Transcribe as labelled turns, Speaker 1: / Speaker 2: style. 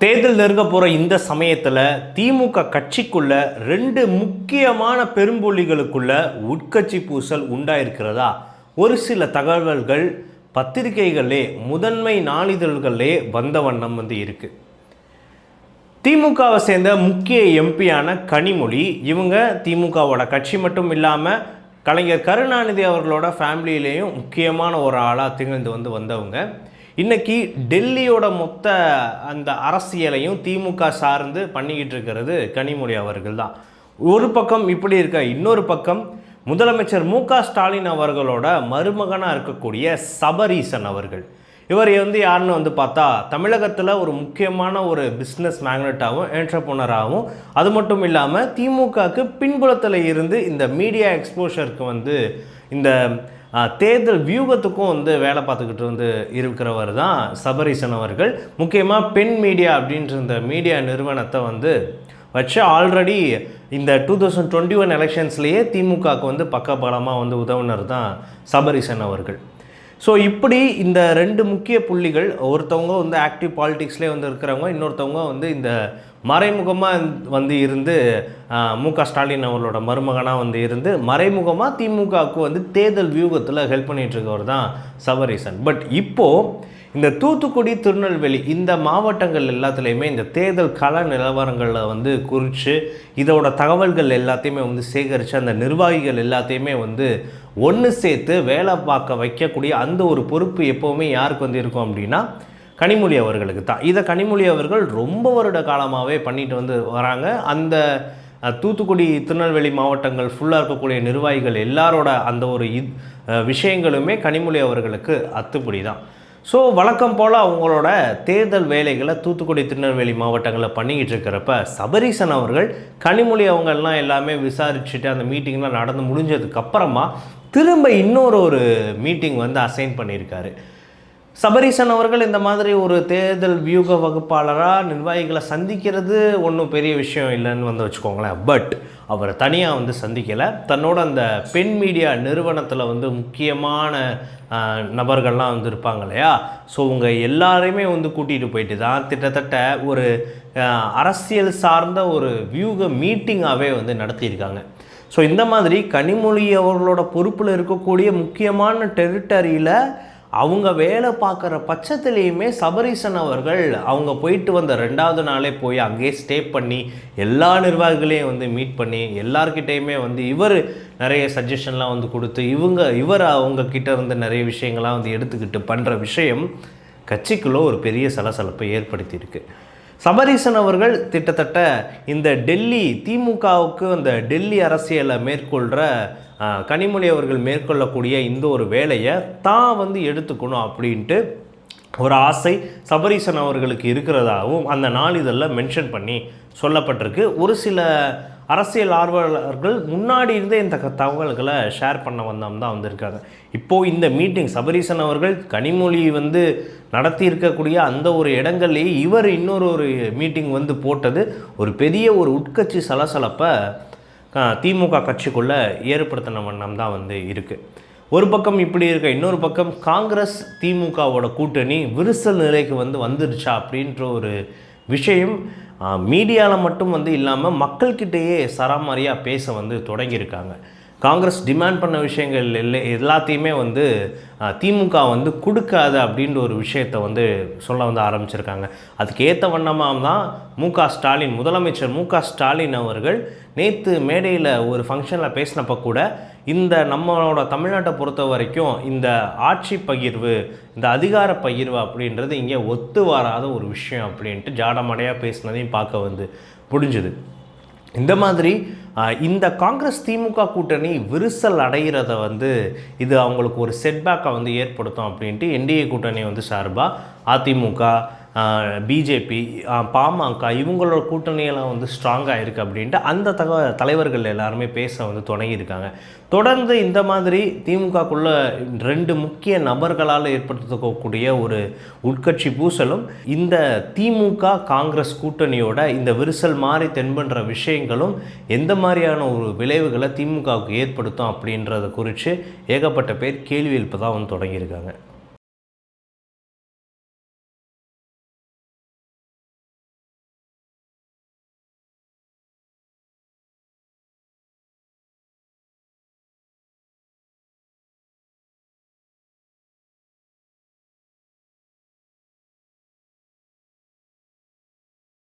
Speaker 1: தேர்தல் நெருங்க போகிற இந்த சமயத்தில் திமுக கட்சிக்குள்ள ரெண்டு முக்கியமான பெரும்புள்ளிகளுக்குள்ள உட்கட்சி பூசல் உண்டாயிருக்கிறதா? ஒரு சில தகவல்கள் பத்திரிகைகளே முதன்மை நாளிதழ்களே வந்த வண்ணம் வந்து இருக்குது திமுகவை சேர்ந்த முக்கிய எம்பியான கனிமொழி இவங்க திமுகவோட கட்சி மட்டும் இல்லாமல் கலைஞர் கருணாநிதி அவர்களோட ஃபேமிலியிலேயும் முக்கியமான ஒரு ஆளாக திகழ்ந்து வந்து வந்தவங்க. இன்னைக்கு டெல்லியோட மொத்த அந்த அரசியலையும் திமுக சார்ந்து பண்ணிக்கிட்டு இருக்கிறது கனிமொழி அவர்கள் தான். ஒரு பக்கம் இப்படி இருக்க இன்னொரு பக்கம் முதலமைச்சர் மு க ஸ்டாலின் அவர்களோட மருமகனாக இருக்கக்கூடிய சபரீசன் அவர்கள். இவர் வந்து யாருன்னு வந்து பார்த்தா தமிழகத்தில் ஒரு முக்கியமான ஒரு பிஸ்னஸ் மேக்னெட்டாகவும் என்டர்போனராகவும் அது மட்டும் இல்லாமல் திமுகவுக்கு பின்புலத்தில் இருந்து இந்த மீடியா எக்ஸ்போஷருக்கு வந்து இந்த தேர்தல் வியூகத்துக்கும் வந்து வேலை பார்த்துக்கிட்டு வந்து இருக்கிறவர் தான் சபரீசன் அவர்கள். முக்கியமாக பெண் மீடியா அப்படின்ற இந்த மீடியா நிறுவனத்தை வந்து வச்சு ஆல்ரெடி இந்த டூ தௌசண்ட் டுவெண்ட்டி ஒன் எலெக்ஷன்ஸ்லேயே திமுகவுக்கு வந்து பக்கபலமாக வந்து உதவுனர் தான் சபரீசன் அவர்கள். ஸோ இப்படி இந்த ரெண்டு முக்கிய புள்ளிகள் ஒருத்தவங்க வந்து ஆக்டிவ் பாலிடிக்ஸ்லேயே வந்து இருக்கிறவங்க இன்னொருத்தவங்க வந்து இந்த மறைமுகமாக வந்து இருந்து மு க ஸ்டாலின் அவர்களோட மருமகனாக வந்து இருந்து மறைமுகமாக திமுகவுக்கு வந்து தேர்தல் வியூகத்தில் ஹெல்ப் பண்ணிகிட்ருக்கவர் இருக்கவர் தான் சவரீசன் பட் இப்போது இந்த தூத்துக்குடி திருநெல்வேலி இந்த மாவட்டங்கள் எல்லாத்துலேயுமே இந்த தேர்தல் கள நிலவரங்களில் வந்து குறித்து இதோட தகவல்கள் எல்லாத்தையுமே வந்து சேகரித்து அந்த நிர்வாகிகள் எல்லாத்தையுமே வந்து ஒன்று சேர்த்து வேலை பார்க்க வைக்கக்கூடிய அந்த ஒரு பொறுப்பு எப்போவுமே யாருக்கு வந்து இருக்கும் அப்படின்னா கனிமொழி அவர்களுக்கு தான். இதை கனிமொழி அவர்கள் ரொம்ப வருட காலமாகவே பண்ணிட்டு வந்து வராங்க. அந்த தூத்துக்குடி திருநெல்வேலி மாவட்டங்கள் ஃபுல்லாக இருக்கக்கூடிய நிர்வாகிகள் எல்லாரோட அந்த ஒரு இ விஷயங்களுமே கனிமொழி அவர்களுக்கு அத்துப்படி தான் ஸோ வழக்கம் போல் அவங்களோட தேர்தல் வேலைகளை தூத்துக்குடி திருநெல்வேலி மாவட்டங்களில் பண்ணிக்கிட்டு இருக்கிறப்ப சபரீசன் அவர்கள் கனிமொழி அவங்கெல்லாம் எல்லாமே விசாரிச்சுட்டு அந்த மீட்டிங்லாம் நடந்து முடிஞ்சதுக்கப்புறமா திரும்ப இன்னொரு ஒரு மீட்டிங் வந்து அசைன் பண்ணியிருக்காரு. சபரீசன் அவர்கள் இந்த மாதிரி ஒரு தேர்தல் வியூக வகுப்பாளராக நிர்வாகிகளை சந்திக்கிறது ஒன்றும் பெரிய விஷயம் இல்லைன்னு வந்து வச்சுக்கோங்களேன். பட் அவர் தனியாக வந்து சந்திக்கலை. தன்னோட அந்த பெண் மீடியா நிறுவனத்தில் வந்து முக்கியமான நபர்கள்லாம் வந்து இருப்பாங்க இல்லையா? ஸோ உங்க எல்லாரையுமே வந்து கூட்டிகிட்டு போயிட்டு தான் கிட்டத்தட்ட ஒரு அரசியல் சார்ந்த ஒரு வியூக மீட்டிங்காகவே வந்து நடத்தியிருக்காங்க. ஸோ இந்த மாதிரி கனிமொழி அவர்களோட பொறுப்பில் இருக்கக்கூடிய முக்கியமான டெரிட்டரியில் அவங்க வேலை பார்க்குற பட்சத்துலேயுமே சபரீசன் அவர்கள் அவங்க போயிட்டு வந்த ரெண்டாவது நாளே போய் அங்கேயே ஸ்டே பண்ணி எல்லா நிர்வாகிகளையும் வந்து மீட் பண்ணி எல்லார்கிட்டேயுமே வந்து இவர் நிறைய சஜஷன்லாம் வந்து கொடுத்து இவங்க இவர் அவங்க கிட்ட இருந்து நிறைய விஷயங்கள்லாம் வந்து எடுத்துக்கிட்டு பண்ணுற விஷயம் கட்சிக்குள்ளே ஒரு பெரிய சலசலப்பை ஏற்படுத்தியிருக்கு. சபரீசன் அவர்கள் கிட்டத்தட்ட இந்த டெல்லி திமுகவுக்கு அந்த டெல்லி அரசியலை மேற்கொள்கிற கனிமொழி அவர்கள் மேற்கொள்ளக்கூடிய இந்த ஒரு வேலையை தான் வந்து எடுத்துக்கணும் அப்படின்ட்டு ஒரு ஆசை சபரீசன் அவர்களுக்கு இருக்கிறதாகவும் அந்த நாளிதழில் மென்ஷன் பண்ணி சொல்லப்பட்டிருக்கு. ஒரு சில அரசியல் ஆர்வலர்கள் முன்னாடி இருந்தே இந்த தகவல்களை ஷேர் பண்ண வந்தவங்க தான் வந்திருக்காங்க. இப்போது இந்த மீட்டிங் சபரீசன் அவர்கள் கனிமொழி வந்து நடத்தி இருக்கக்கூடிய அந்த ஒரு இடங்கள்லேயே இவர் இன்னொரு ஒரு மீட்டிங் வந்து போட்டது. ஒரு பெரிய ஒரு உட்கட்சி சலசலப்பை திமுக கட்சிக்குள்ளே ஏற்படுத்தின வண்ணம் தான் வந்து இருக்குது ஒரு பக்கம் இப்படி இருக்க இன்னொரு பக்கம் காங்கிரஸ் திமுகவோட கூட்டணி விரிசல் நிலைக்கு வந்து வந்துடுச்சா அப்படின்ற ஒரு விஷயம் மீடியாவில் மட்டும் வந்து இல்லாமல் மக்கள்கிட்டேயே சராமாரியாக பேச வந்து தொடங்கியிருக்காங்க. காங்கிரஸ் டிமாண்ட் பண்ண விஷயங்கள் இல்லை எல்லாத்தையுமே வந்து திமுக வந்து கொடுக்காது அப்படின்ற ஒரு விஷயத்தை வந்து சொல்ல வந்து ஆரம்பிச்சிருக்காங்க. அதுக்கு ஏற்ற வண்ணமாக தான் மு க ஸ்டாலின் முதலமைச்சர் மு க ஸ்டாலின் அவர்கள் நேற்று மேடையில் ஒரு ஃபங்க்ஷனில் பேசினப்போ கூட இந்த நம்மளோட தமிழ்நாட்டை பொறுத்த வரைக்கும் இந்த ஆட்சி பகிர்வு இந்த அதிகார பகிர்வு அப்படின்றது இங்கே ஒத்து வராத ஒரு விஷயம் அப்படின்ட்டு ஜாடமடையாக பேசினதையும் பார்க்க வந்து முடிஞ்சுது இந்த மாதிரி இந்த காங்கிரஸ் திமுக கூட்டணி விரிசல் அடைகிறத வந்து இது அவங்களுக்கு ஒரு செட்பேக்கை வந்து ஏற்படுத்தும் அப்படின்ட்டு என்டிஏ கூட்டணி வந்து சார்பாக அதிமுக பிஜேபி பாமக இவங்களோட கூட்டணியெல்லாம் வந்து ஸ்ட்ராங்காக இருக்குது அப்படின்ட்டு அந்த தக தலைவர்கள் எல்லாருமே பேச வந்து தொடங்கியிருக்காங்க தொடர்ந்து இந்த மாதிரி திமுகக்குள்ள ரெண்டு முக்கிய நபர்களால் ஏற்படுத்தக்கூடிய ஒரு உட்கட்சி பூசலும் இந்த திமுக காங்கிரஸ் கூட்டணியோட இந்த விரிசல் மாறி தென்படுற விஷயங்களும் எந்த மாதிரியான ஒரு விளைவுகளை திமுகவுக்கு ஏற்படுத்தும் அப்படின்றத குறித்து ஏகப்பட்ட பேர் கேள்வி எழுப்பதாக வந்து தொடங்கியிருக்காங்க